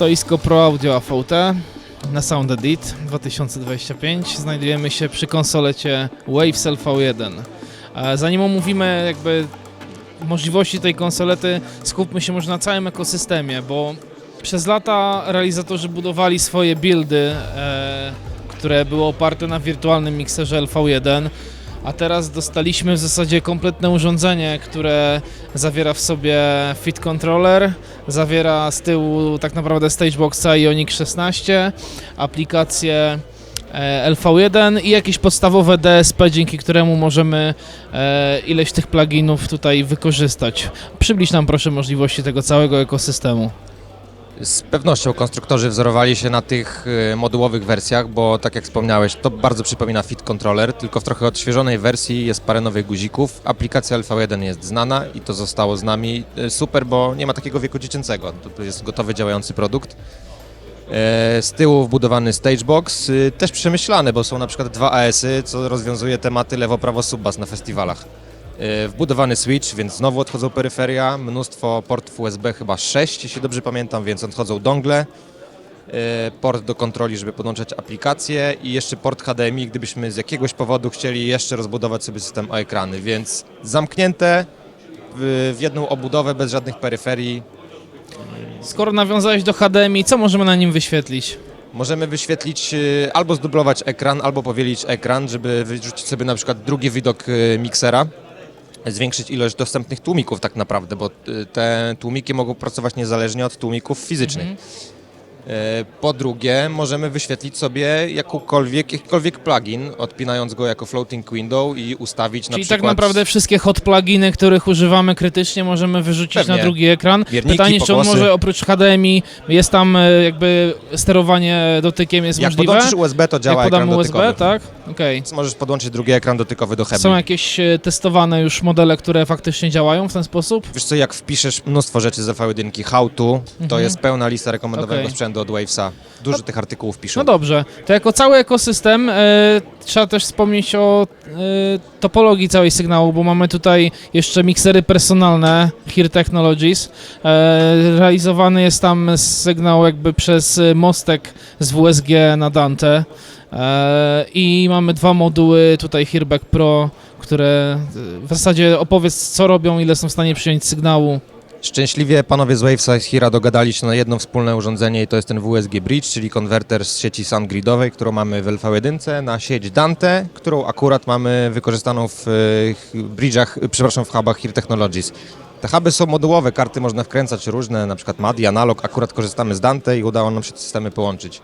Stoisko Pro Audio AVT na Sound Edit 2025. Znajdujemy się przy konsolecie Waves LV1. E, Zanim omówimy jakby możliwości tej konsolety, skupmy się może na całym ekosystemie, bo przez lata realizatorzy budowali swoje buildy, e, które były oparte na wirtualnym mikserze LV1, a teraz dostaliśmy w zasadzie kompletne urządzenie, które zawiera w sobie fit controller, zawiera z tyłu tak naprawdę Stageboxa Ioniq 16, aplikację e, LV1 i jakieś podstawowe DSP, dzięki któremu możemy e, ileś tych pluginów tutaj wykorzystać. Przybliż nam proszę możliwości tego całego ekosystemu. Z pewnością konstruktorzy wzorowali się na tych y, modułowych wersjach, bo tak jak wspomniałeś, to bardzo przypomina Fit Controller, tylko w trochę odświeżonej wersji jest parę nowych guzików. Aplikacja LV1 jest znana i to zostało z nami. Y, Super, bo nie ma takiego wieku dziecięcego. To- jest gotowy, działający produkt. E, Z tyłu wbudowany Stagebox, y, też przemyślany, bo są na przykład dwa AS-y, co rozwiązuje tematy lewo-prawo subbas na festiwalach. E, Wbudowany switch, więc znowu odchodzą peryferia, mnóstwo portów USB, chyba 6, jeśli dobrze pamiętam, więc odchodzą dongle, e, port do kontroli, żeby podłączać aplikacje i jeszcze port HDMI, gdybyśmy z jakiegoś powodu chcieli jeszcze rozbudować sobie system o ekrany, więc zamknięte w, jedną obudowę bez żadnych peryferii. Skoro nawiązałeś do HDMI, co możemy na nim wyświetlić? Możemy wyświetlić e, albo zdublować ekran, albo powielić ekran, żeby wyrzucić sobie na przykład drugi widok e, miksera, zwiększyć ilość dostępnych tłumików tak naprawdę, bo e, te tłumiki mogą pracować niezależnie od tłumików fizycznych. Mhm. E, Po drugie, możemy wyświetlić sobie jakąkolwiek, jakikolwiek plugin, odpinając go jako floating window i ustawić na Czyli przykład... tak naprawdę wszystkie hot pluginy, których używamy krytycznie, możemy wyrzucić Pewnie. na drugi ekran. Mierniki, Pytanie, czy on może oprócz HDMI, jest tam e, jakby sterowanie dotykiem jest Jak możliwe? podłączysz USB, to działa Jak podam ekran USB, dotykowy. tak? Okej. Więc możesz podłączyć drugi ekran dotykowy do Hebli. Są jakieś e, testowane już modele, które faktycznie działają w ten sposób? Wiesz co, jak wpiszesz mnóstwo rzeczy z V1, how to, to Mhm. jest pełna lista rekomendowanego Okej. sprzętu od Wavesa. Dużo tych artykułów piszą. No dobrze, to jako cały ekosystem e, trzeba też wspomnieć o e, topologii całej sygnału, bo mamy tutaj jeszcze miksery personalne Here Technologies. E, realizowany jest tam sygnał jakby przez mostek z WSG na Dante. E, I mamy dwa moduły tutaj Hearback Pro, które e, w zasadzie opowiedz co robią, ile są w stanie przyjąć sygnału. Szczęśliwie panowie z Wavesa Hira dogadali się na jedno wspólne urządzenie i to jest ten WSG Bridge, czyli konwerter z sieci SoundGridowej, którą mamy w LV1 na sieć Dante, którą akurat mamy wykorzystaną w e, bridge'ach, e, przepraszam, w hubach Here Technologies. Te huby są modułowe, karty można wkręcać różne, na przykład MADI, analog, akurat korzystamy z Dante i udało nam się te systemy połączyć.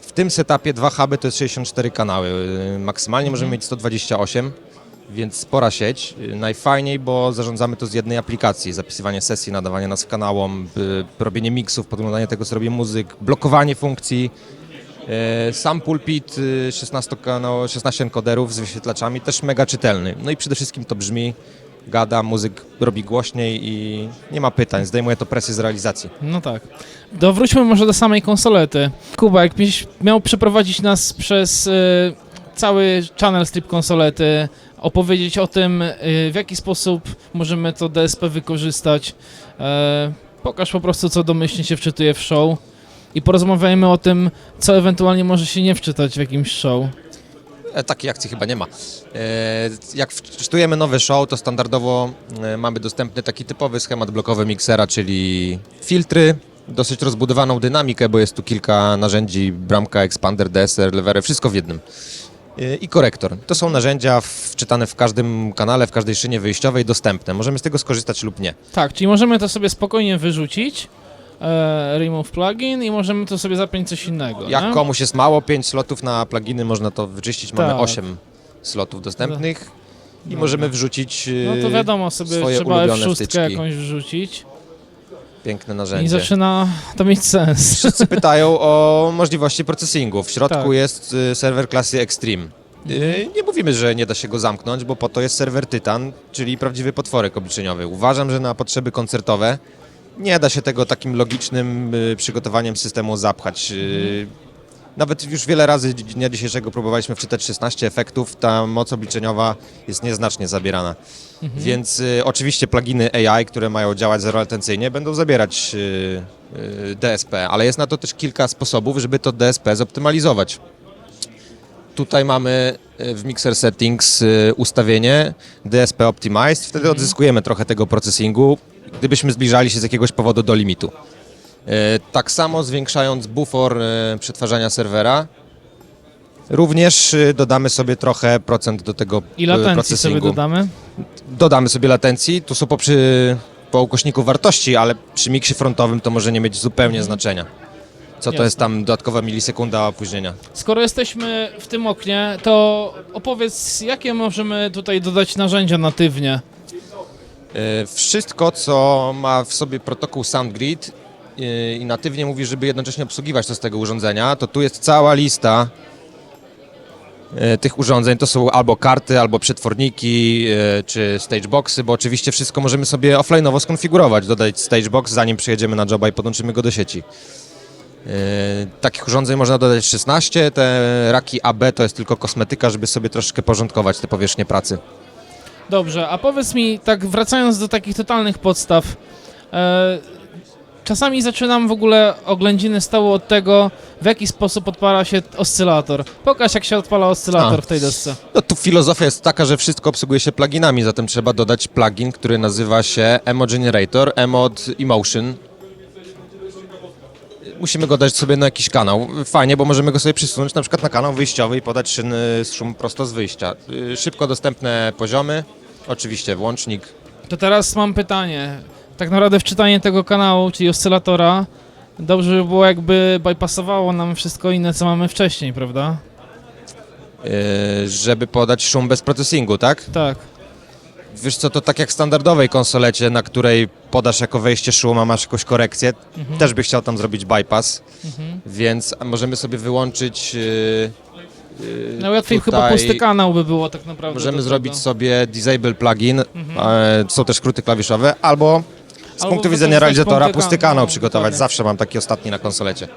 W tym setupie dwa huby to jest 64 kanały, e, maksymalnie możemy mieć 128. Więc spora sieć. Y, Najfajniej, bo zarządzamy to z jednej aplikacji. Zapisywanie sesji, nadawanie nazw kanałom, y, robienie miksów, podglądanie tego, co robi muzyk, blokowanie funkcji. Y, Sam pulpit, y, 16, kanał, 16 encoderów z wyświetlaczami, też mega czytelny. No i przede wszystkim to brzmi, gada, muzyk robi głośniej i nie ma pytań, zdejmuje to presję z realizacji. No tak. Dowróćmy może do samej konsolety. Kuba, jakbyś miał przeprowadzić nas przez y, cały channel strip konsolety, opowiedzieć o tym, y, w jaki sposób możemy to DSP wykorzystać. E, pokaż po prostu, co domyślnie się wczytuje w show i porozmawiajmy o tym, co ewentualnie może się nie wczytać w jakimś show. E, Takiej akcji chyba nie ma. E, Jak wczytujemy nowy show, to standardowo mamy dostępny taki typowy schemat blokowy miksera, czyli filtry, dosyć rozbudowaną dynamikę, bo jest tu kilka narzędzi, bramka, expander, DSR, levery, wszystko w jednym. E, I korektor. To są narzędzia wczytane w każdym kanale, w każdej szynie wyjściowej, dostępne. Możemy z tego skorzystać lub nie. Tak, czyli możemy to sobie spokojnie wyrzucić, e, remove plugin i możemy to sobie zapiąć coś innego. Jak nie? komuś jest mało, 5 slotów na pluginy można to wyczyścić. Mamy Tak. 8 slotów dostępnych i Dobra. możemy wrzucić No to e, wiadomo, sobie swoje trzeba ulubione F6 wtyczki. jakąś wrzucić piękne i narzędzie. zaczyna to mieć sens. Wszyscy pytają o możliwości processingu. W środku Tak. jest y, serwer klasy Extreme. Y, Nie mówimy, że nie da się go zamknąć, bo po to jest serwer Titan, czyli prawdziwy potworek obliczeniowy. Uważam, że na potrzeby koncertowe nie da się tego takim logicznym y, przygotowaniem systemu zapchać. Y, Nawet już wiele razy dnia dzisiejszego próbowaliśmy wczytać 16 efektów, ta moc obliczeniowa jest nieznacznie zabierana. Więc y, oczywiście pluginy AI, które mają działać zerolatencyjnie, będą zabierać y, y, DSP, ale jest na to też kilka sposobów, żeby to DSP zoptymalizować. Tutaj mamy y, w Mixer Settings y, ustawienie DSP Optimized, wtedy odzyskujemy trochę tego processingu, gdybyśmy zbliżali się z jakiegoś powodu do limitu. Y, Tak samo zwiększając bufor y, przetwarzania serwera, również y, dodamy sobie trochę procent do tego I latencji sobie dodamy. Dodamy sobie latencji, tu są po, przy, po ukośniku wartości, ale przy miksie frontowym to może nie mieć zupełnie znaczenia. Co to Jasne. jest tam dodatkowa milisekunda opóźnienia? Skoro jesteśmy w tym oknie, to opowiedz, jakie możemy tutaj dodać narzędzia natywnie. Wszystko, co ma w sobie protokół SoundGrid i natywnie mówi, żeby jednocześnie obsługiwać to z tego urządzenia, to tu jest cała lista y, tych urządzeń. To są albo karty, albo przetworniki, y, czy stageboxy, bo oczywiście wszystko możemy sobie offline'owo skonfigurować, dodać stagebox, zanim przyjedziemy na joba i podłączymy go do sieci. Y, Takich urządzeń można dodać 16, te raki AB to jest tylko kosmetyka, żeby sobie troszkę porządkować te powierzchnie pracy. Dobrze, a powiedz mi, tak wracając do takich totalnych podstaw, e, czasami zaczynam w ogóle oględziny stołu od tego, w jaki sposób odpala się oscylator. Pokaż, jak się odpala oscylator A. w tej desce. No tu filozofia jest taka, że wszystko obsługuje się pluginami, zatem trzeba dodać plugin, który nazywa się Emo Generator, Emod Emotion. Musimy go dać sobie na jakiś kanał. Fajnie, bo możemy go sobie przesunąć na przykład na kanał wyjściowy i podać szyny, szum prosto z wyjścia. Y, Szybko dostępne poziomy, oczywiście włącznik. To teraz mam pytanie. Tak naprawdę wczytanie tego kanału, czyli oscylatora, dobrze by było jakby bypassowało nam wszystko inne, co mamy wcześniej, prawda? y, żeby podać szum bez processingu, tak? Tak. Wiesz co, to tak jak w standardowej konsolecie, na której podasz jako wejście szum, a masz jakąś korekcję, Mhm. też by chciał tam zrobić bypass. Mhm. Więc możemy sobie wyłączyć. Yy, yy, Najłatwiej tutaj chyba pusty kanał by było tak naprawdę. Możemy zrobić sobie disable plugin. Mhm. E, są też skróty klawiszowe, albo z Albo punktu widzenia realizatora pusty kan- kanał przygotować. dokładnie. Zawsze mam taki ostatni na konsolecie.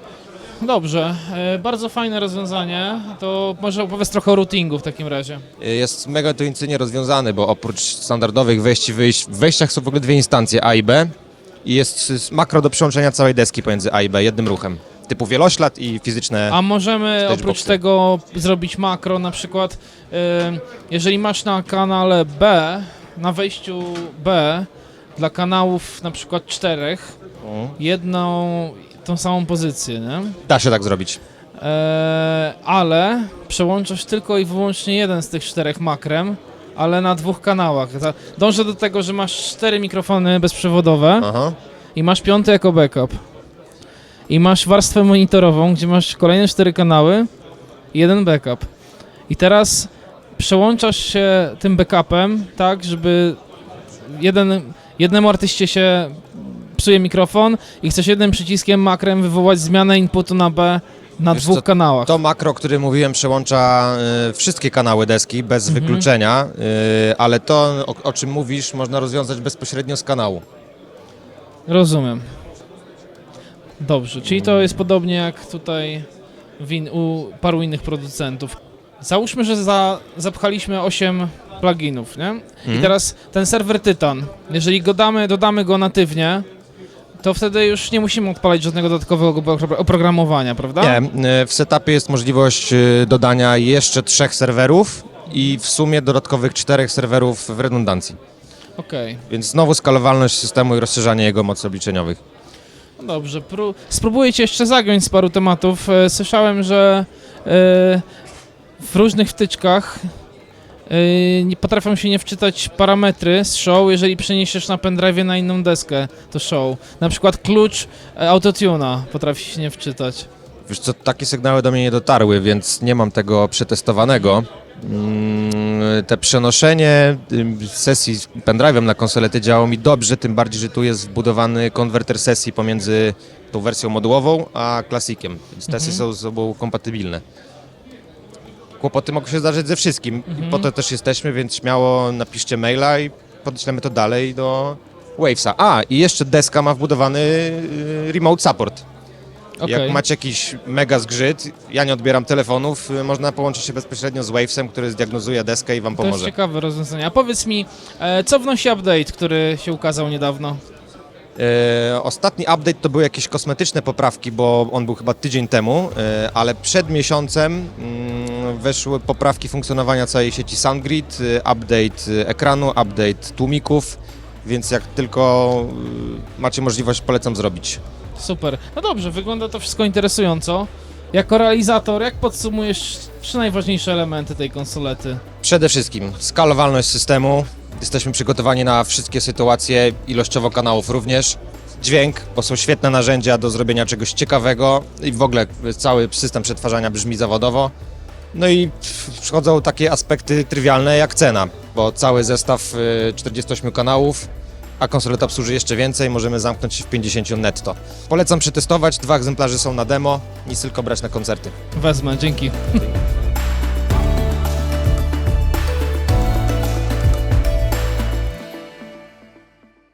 Dobrze, e, bardzo fajne rozwiązanie. To może opowiedz trochę o routingu w takim razie. E, Jest mega intuicyjnie rozwiązany, bo oprócz standardowych wejść i wyjść, w wejściach są w ogóle dwie instancje A i B i jest makro do przełączenia całej deski pomiędzy A i B jednym ruchem. Typu wieloślad i fizyczne. A możemy oprócz tego zrobić makro, na przykład e, jeżeli masz na kanale B, na wejściu B dla kanałów na przykład czterech, jedną tą samą pozycję, nie? Da się tak zrobić. E, ale przełączasz tylko i wyłącznie jeden z tych czterech makrem, ale na dwóch kanałach. Za- Dążę do tego, że masz cztery mikrofony bezprzewodowe Aha. i masz piąty jako backup. I masz warstwę monitorową, gdzie masz kolejne cztery kanały i jeden backup. I teraz przełączasz się tym backupem tak, żeby jeden, jednemu artyście się psuje mikrofon i chcesz jednym przyciskiem makrem wywołać zmianę inputu na B na Wiesz dwóch co, kanałach. To makro, o którym mówiłem, przełącza y, wszystkie kanały deski bez Mhm. wykluczenia, y, ale to, o, o czym mówisz, można rozwiązać bezpośrednio z kanału. Rozumiem. Dobrze, czyli to jest podobnie jak tutaj w in, u paru innych producentów. Załóżmy, że za, zapchaliśmy 8 pluginów, nie? I Mhm. teraz ten serwer Tytan, jeżeli go damy, dodamy go natywnie, to wtedy już nie musimy odpalać żadnego dodatkowego opro- oprogramowania, prawda? Nie, y, w setupie jest możliwość y, dodania jeszcze trzech serwerów i w sumie dodatkowych czterech serwerów w redundancji. Okej, Więc znowu skalowalność systemu i rozszerzanie jego mocy obliczeniowych. no dobrze. Pró- spróbuję cię jeszcze zagiąć z paru tematów. E, Słyszałem, że e, w różnych wtyczkach nie potrafią się nie wczytać parametry z show, jeżeli przeniesiesz na pendrive na inną deskę to show. Na przykład klucz e, autotuna potrafi się nie wczytać. Wiesz co, takie sygnały do mnie nie dotarły, więc nie mam tego przetestowanego. Mm, Te przenoszenie y, sesji z pendrive'em na konsolety działało mi dobrze, tym bardziej, że tu jest wbudowany konwerter sesji pomiędzy tą wersją modułową a klasikiem, więc te Mhm. są ze sobą kompatybilne. Kłopoty mogą się zdarzyć ze wszystkim Mhm. i po to też jesteśmy, więc śmiało napiszcie maila i podeślemy to dalej do Wavesa. A, i jeszcze deska ma wbudowany y, remote support. Okej. Jak macie jakiś mega zgrzyt, ja nie odbieram telefonów, y, można połączyć się bezpośrednio z Wavesem, który zdiagnozuje deskę i wam To jest pomoże. ciekawe rozwiązanie. A powiedz mi, e, co wnosi update, który się ukazał niedawno? E, ostatni update to były jakieś kosmetyczne poprawki, bo on był chyba tydzień temu, e, ale przed miesiącem mm, weszły poprawki funkcjonowania całej sieci SoundGrid, e, update e, ekranu, update tłumików, więc jak tylko e, macie możliwość, polecam zrobić. Super. No dobrze, wygląda to wszystko interesująco. Jako realizator, jak podsumujesz trzy najważniejsze elementy tej konsolety? Przede wszystkim skalowalność systemu. Jesteśmy przygotowani na wszystkie sytuacje, ilościowo kanałów również. Dźwięk, bo są świetne narzędzia do zrobienia czegoś ciekawego i w ogóle cały system przetwarzania brzmi zawodowo. No i przychodzą takie aspekty trywialne jak cena, bo cały zestaw y, 48 kanałów, a konsoleta obsłuży jeszcze więcej, możemy zamknąć się w 50 netto. Polecam przetestować, dwa egzemplarze są na demo, nic tylko brać na koncerty. Wezmę, dzięki.